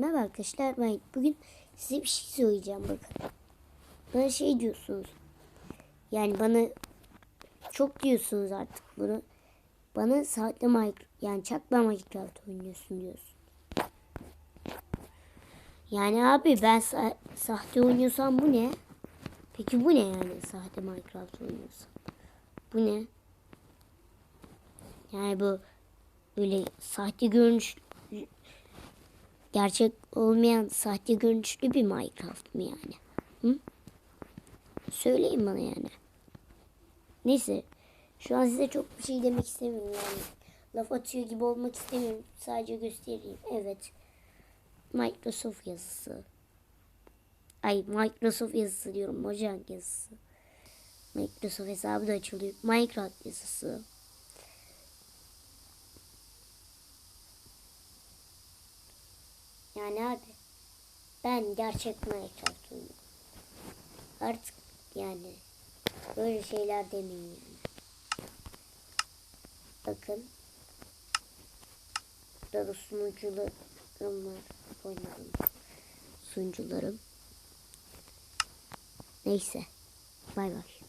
Merhaba arkadaşlar ben bugün size bir şey söyleyeceğim bakın. Bana şey diyorsunuz. Yani bana çok diyorsunuz artık bunu. Bana sahte Minecraft yani çakma Minecraft oynuyorsun diyorsun. Yani abi ben sa- sahte oynuyorsam bu ne? Peki bu ne yani sahte Minecraft oynuyorsam? Bu ne? Yani bu böyle sahte görünüş gerçek olmayan sahte görünüşlü bir Minecraft mı yani? Hı? Söyleyin bana yani. Neyse. Şu an size çok bir şey demek istemiyorum yani. Laf atıyor gibi olmak istemiyorum. Sadece göstereyim. Evet. Microsoft yazısı. Ay Microsoft yazısı diyorum. Mojang yazısı. Microsoft hesabı da açılıyor. Minecraft yazısı. Yani abi ben gerçek Minecraft oynuyorum. Artık yani böyle şeyler demeyin yani. Bakın. Burada da sunucularım var. Oynadığım sunucularım. Neyse. Bay bay.